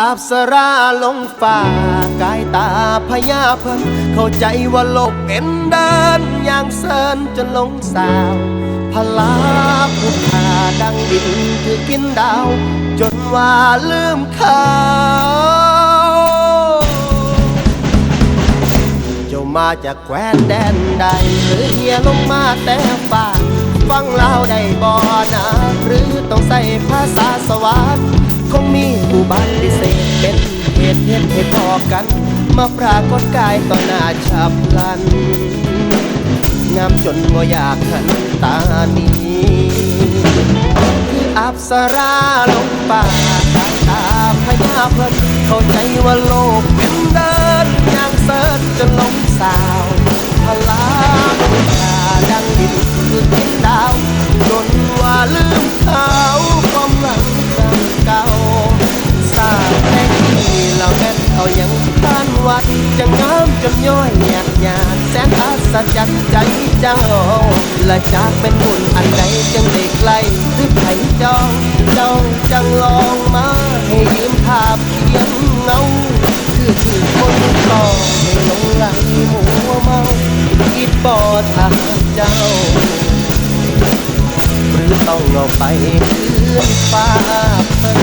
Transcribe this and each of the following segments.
อับสราลงฟ้ากายตาพญาเพิ่นเข้าใจว่าโลกเป็นเดินอย่างเซินจนลงสาวพลาผู้พาดังดินคือกินดาว จนว่าลืมเขาเจ้ามาจากแคว้นแดนใด หรือเฮียลงมาแต่ฟ้าฟังเล่าได้บ่นะหรือต้องใส่ภาษาสวรร คงมีผู้บัติเสธเป็นเหตุเหตุให้พอกัน มาปรากฏกายต่อหน้าฉับพลัน งามจนบ่อยากหันตาหนีคืออับสราลงป่าสาตาพญาเพิ่นเข้าใจว่าโลกเป็นเดิ นอัศจใจเจ้า และจากเป็นบุญอันใดจึงได้ไกลหรือไผจองเจ้าจังลองมาให้ยืมภาพเพียงเงาคือคือคนกลอให้หลงไหลมัวเมาคิดบ่ทางเจ้า หรือต้องเอาไปคืนฟ้าเพิ่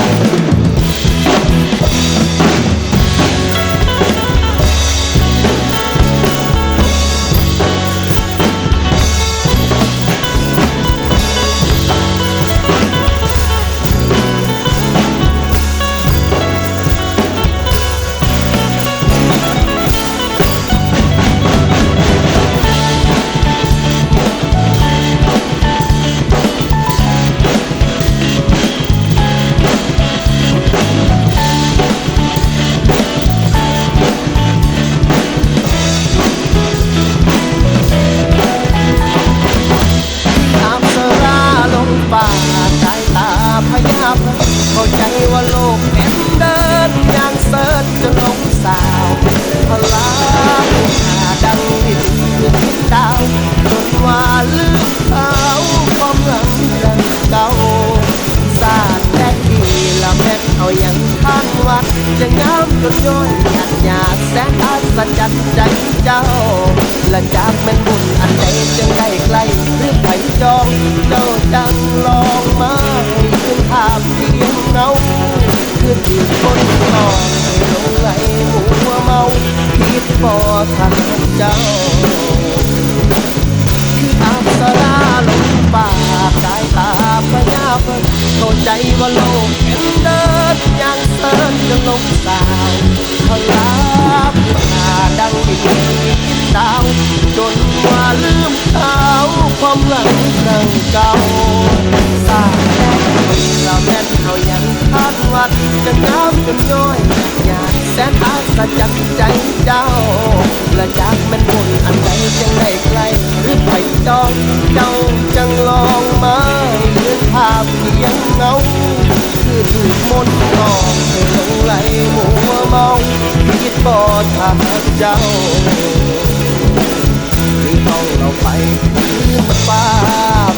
เจ้า และจากแม่นบุญอันใดจึงได้ใกล้หรือไผจอง เจ้าจังลองมาให้คืนภาพเพียงเงาคือที่คนนอนให้หลงไหลมัวเมาคิดบ่ทางเจ้า คืออับสราลงป่ากายตาพญาเพิ่นเข้าใจว่าโลกเป็นเดินอย่างเสินจนลงสาวพลาผู้หา ดาวจนว่าลืมเขาความหลังครั้งเก่าสาแม่เราแม่นเขายังคาดวัดจะงามจนย้อยหยาดแสนอัศจรรย์ใจเจ้า และจากมันบุญอันใดจังได้ไกล หรือไผ่จองเจ้าจังลอ อทางเจ้าถึงต้องเราไปคือมันบาป